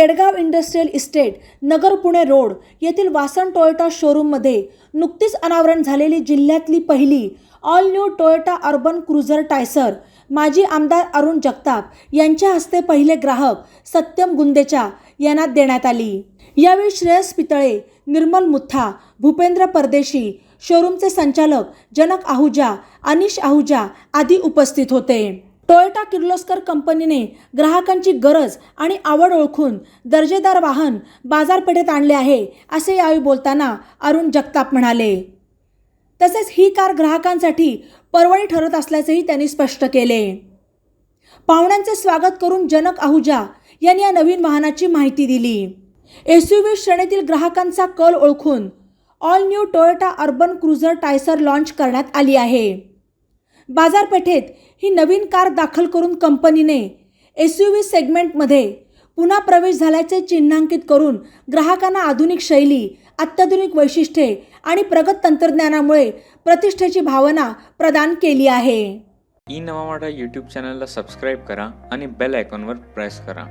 Kedgaon industrial estate Nagar Pune road येथील Vasan Toyota शोरूममध्ये नुकतीच अनावरण झालेली जिल्ह्यातली पहिली all new Toyota Urban Cruiser Taisor माजी आमदार अरुण जगताप यांच्या हस्ते पहिले ग्राहक सत्यम गुंदेच्या यांना देण्यात आली. यावेळी श्रेयस पितळे निर्मल मुथा भूपेंद्र परदेशी शोरूमचे संचालक जनक आहुजा अनिश आहुजा आदी उपस्थित होते. टोयोटा किर्लोस्कर कंपनीने ग्राहकांची गरज आणि आवड ओळखून दर्जेदार वाहन बाजारपेठेत आणले आहे असे यावेळी बोलताना अरुण जगताप म्हणाले. तसेच ही कार ग्राहकांसाठी परवडी ठरत असल्याचेही त्यांनी स्पष्ट केले. पाहुण्यांचे स्वागत करून जनक आहुजा यांनी या नवीन वाहनाची माहिती दिली. एस यू व्ही श्रेणीतील ग्राहकांचा कल ओळखून all new Toyota Urban Cruiser Taisor launch करण्यात आली आहे. बाजारपेठेत ही नवीन कार दाखल करून कंपनीने एस यू व्ही सेगमेंटमध्ये पुन्हा प्रवेश झाल्याचे चिन्हांकित करून ग्राहकांना आधुनिक शैली अत्याधुनिक वैशिष्ट्ये आणि प्रगत तंत्रज्ञानामुळे प्रतिष्ठेची भावना प्रदान केली आहे. ई नवा यूट्यूब चॅनलला सबस्क्राईब करा आणि बेल आयकॉनवर प्रेस करा.